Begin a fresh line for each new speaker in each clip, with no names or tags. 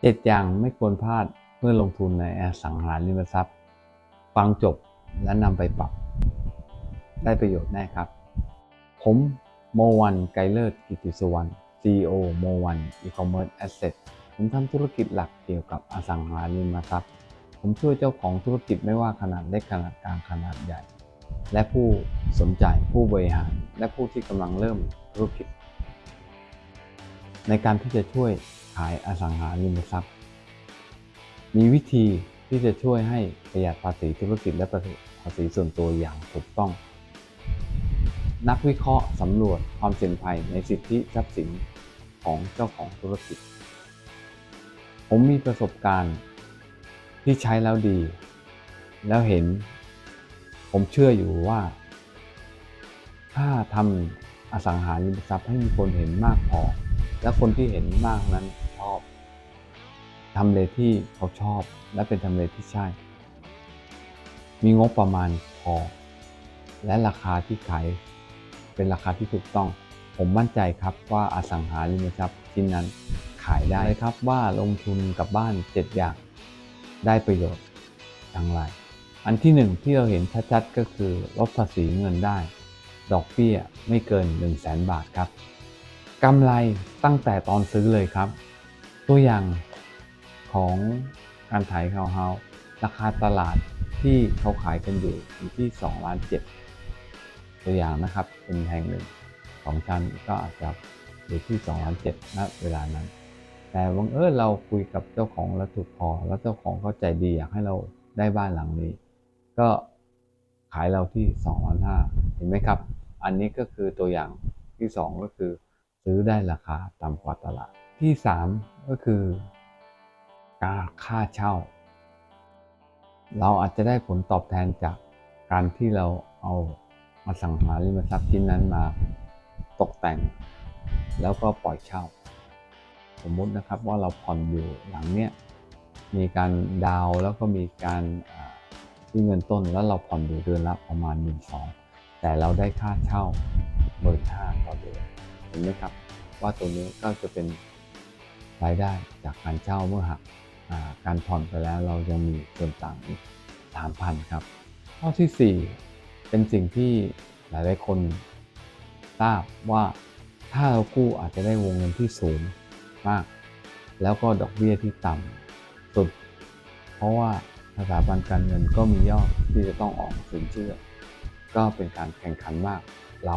เจ็ดอย่างไม่ควรพลาดเมื่อลงทุนในอสังหาริมทรัพย์ ฟังจบและนำไปปรับ ได้ประโยชน์แน่ครับ ผมโมวันไกเลิศกิติสุวรรณ CEO โมวันอีคอมเมิร์ซแอสเซทผมทำธุรกิจหลักเกี่ยวกับอสังหาริมทรัพย์ ผมช่วยเจ้าของธุรกิจไม่ว่าขนาดเล็กขนาดกลางขนาดใหญ่ และผู้สนใจผู้บริหาร และผู้ที่กำลังเริ่มธุรกิจ ในการที่จะช่วยขายอสังหาริมทรัพย์ มีวิธีที่จะช่วยให้ประหยัดภาษีธุรกิจและภาษีส่วนตัวอย่างถูกต้อง นักวิเคราะห์สำรวจความเสี่ยงภัยในสิทธิทรัพย์สินของเจ้าของธุรกิจ ผมมีประสบการณ์ที่ใช้แล้วดี แล้วเห็น ผมเชื่ออยู่ว่า ถ้าทำอสังหาริมทรัพย์ให้มีคนเห็นมากพอ และคนที่เห็นมากนั้นชอบทำเลที่เขาชอบ และเป็นทำเลที่ใช่ มีงบประมาณพอ และราคาที่ขายเป็นราคาที่ถูกต้อง ผมมั่นใจครับว่าอสังหาริมทรัพย์ชิ้นนั้นขายได้ครับว่าลงทุนกับบ้าน 7 อย่างได้ประโยชน์อย่างไร อันที่หนึ่งที่เราเห็นชัดๆก็คือลดภาษีเงินได้ ดอกเบี้ยไม่เกิน 1 0 0 0 0แบาทครับ กำไรตั้งแต่ตอนซื้อเลยครับ ตัวอย่างของการขายเฮาเฮาราคาตลาดที่เขาขายกันอยู่อยู่ที่2ล้าน7ตัวอย่างนะครับเป็นแห่งหนึ่งของชั้นก็อาจจะอยู่ที่2ล้าน7ณเวลานั้น แต่บังเอิญเราคุยกับเจ้าของแล้วถูกพอ แล้วเจ้าของเขาใจดีอยากให้เราได้บ้านหลังนี้ ก็ขายเราที่2ล้าน5เห็นไหมครับ อันนี้ก็คือตัวอย่างที่ 2 ก็คือ ซื้อได้ราคาต่ำกว่าตลาด ที่ 3 ก็คือการค่าเช่า เราอาจจะได้ผลตอบแทนจากการที่เราเอามาสังหาริมทรัพย์ชิ้นนั้นมาตกแต่ง แล้วก็ปล่อยเช่า สมมุตินะครับว่าเราผ่อนอยู่หลังเนี้ยมีการดาวแล้วก็มีการที่เงินต้นแล้วเราผ่อนอยู่เดือนละประมาณ1 2ื่แต่เราได้ค่าเช่าหมื่นห้าต่อเดือน เห็นไหมครับ ว่าตัวนี้ก็จะเป็นรายได้จากการเช่าเมื่อหักการผ่อนไปแล้วเรายังมีส่วนต่างอีกสามพันครับ ข้อที่ 4 เป็นสิ่งที่หลาย ๆ คนทราบว่าถ้าเรากู้อาจจะได้วงเงินที่สูงมาก แล้วก็ดอกเบี้ยที่ต่ำสุด เพราะว่าสถาบันการเงินก็มียอดที่จะต้องออกสินเชื่อ ก็เป็นการแข่งขันมากเรา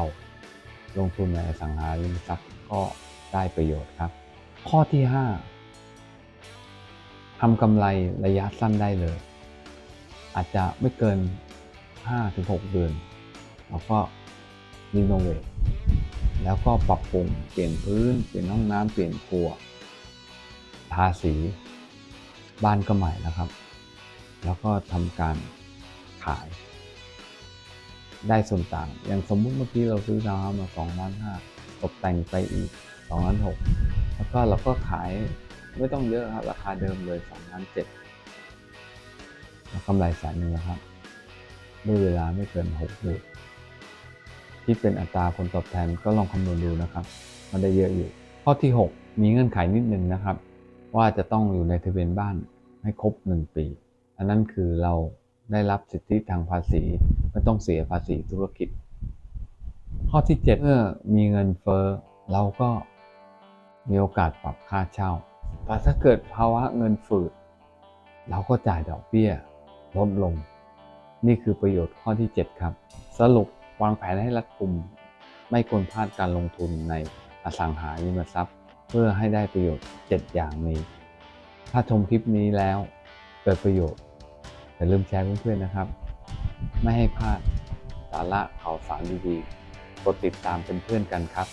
ลงทุนในอสังหาริมทรัพย์ก็ได้ประโยชน์ครับ ข้อที่ 5ทำกำไรระยะสั้นได้เลย อาจจะไม่เกิน 5-6 เดือนแล้วก็รีโนเวทแล้วก็ปรับปรุงเปลี่ยนพื้น เปลี่ยนห้องน้ำเปลี่ยนครัวทาสี บ้านก็ใหม่แล้วครับ แล้วก็ทำการขาย ได้ส่วนต่าง อย่างสมมุติเมื่อกี้เราซื้อทาวน์เฮาส์มา2ล้าน5ตกแต่งไปอีก2ล้าน6แล้วก็เราก็ขายไม่ต้องเยอะครับราคาเดิมเลย2ล้าน7แล้วกำไรแสนหนึ่งนะครับด้วยเวลาไม่เกิน6เดือนที่เป็นอัตราผลตอบแทนก็ลองคำนวณดูนะครับ มันได้เยอะอยู่ ข้อที่ 6 มีเงื่อนไขนิดนึงนะครับ ว่าจะต้องอยู่ในทะเบียนบ้านให้ครบ 1 ปี อันนั้นคือเรา ได้รับสิทธิทางภาษีไม่ต้องเสียภาษีธุรกิจ ข้อที่ 7 เมื่อมีเงินเฟ้อเราก็มีโอกาสปรับค่าเช่า แต่ถ้าเกิดภาวะเงินฝืด เราก็จ่ายดอกเบี้ยลดลง นี่คือประโยชน์ข้อที่ 7 ครับ สรุปวางแผนให้รัดกุม ไม่ควรพลาดการลงทุนในอสังหาริมทรัพย์ เพื่อให้ได้ประโยชน์ 7 อย่างนี้ ถ้าชมคลิปนี้แล้วเกิดประโยชน์ อย่าลืมแชร์เพื่อนๆนะครับ ไม่ให้พลาดสาระข่าวสารดีๆ กดติดตามเป็นเพื่อนกันครับ